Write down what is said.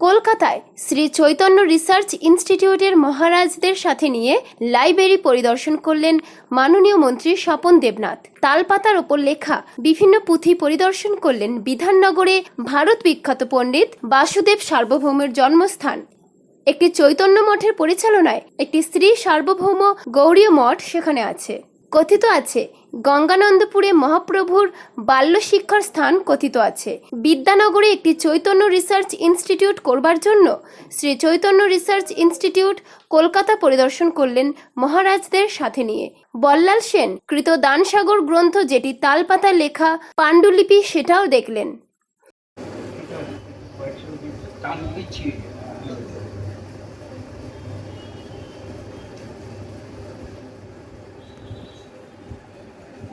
কলকাতায় শ্রী চৈতন্য রিসার্চ ইনস্টিটিউটের মহারাজদের সাথে নিয়ে লাইব্রেরি পরিদর্শন করলেন মাননীয় মন্ত্রী স্বপন দেবনাথ। তালপাতার ওপর লেখা বিভিন্ন পুঁথি পরিদর্শন করলেন বিধাননগরে ভারত বিখ্যাত পণ্ডিত বাসুদেব সার্বভৌমের জন্মস্থান। একটি চৈতন্য মঠের পরিচালনায় একটি স্ত্রী সার্বভৌম গৌরীয় মঠ সেখানে আছে। কথিত আছে। গঙ্গানন্দপুরে মহাপ্রভুর বাল্য শিক্ষার স্থান কথিত আছে। বিদ্যানগরে একটি চৈতন্য রিসার্চ ইনস্টিটিউট করবার জন্য শ্রী চৈতন্য রিসার্চ ইনস্টিটিউট কলকাতা পরিদর্শন করলেন মহারাজদের সাথে নিয়ে। বল্লাল সেন কৃত দানসাগর গ্রন্থ যেটি তালপাতায় লেখা পাণ্ডুলিপি সেটাও দেখলেন।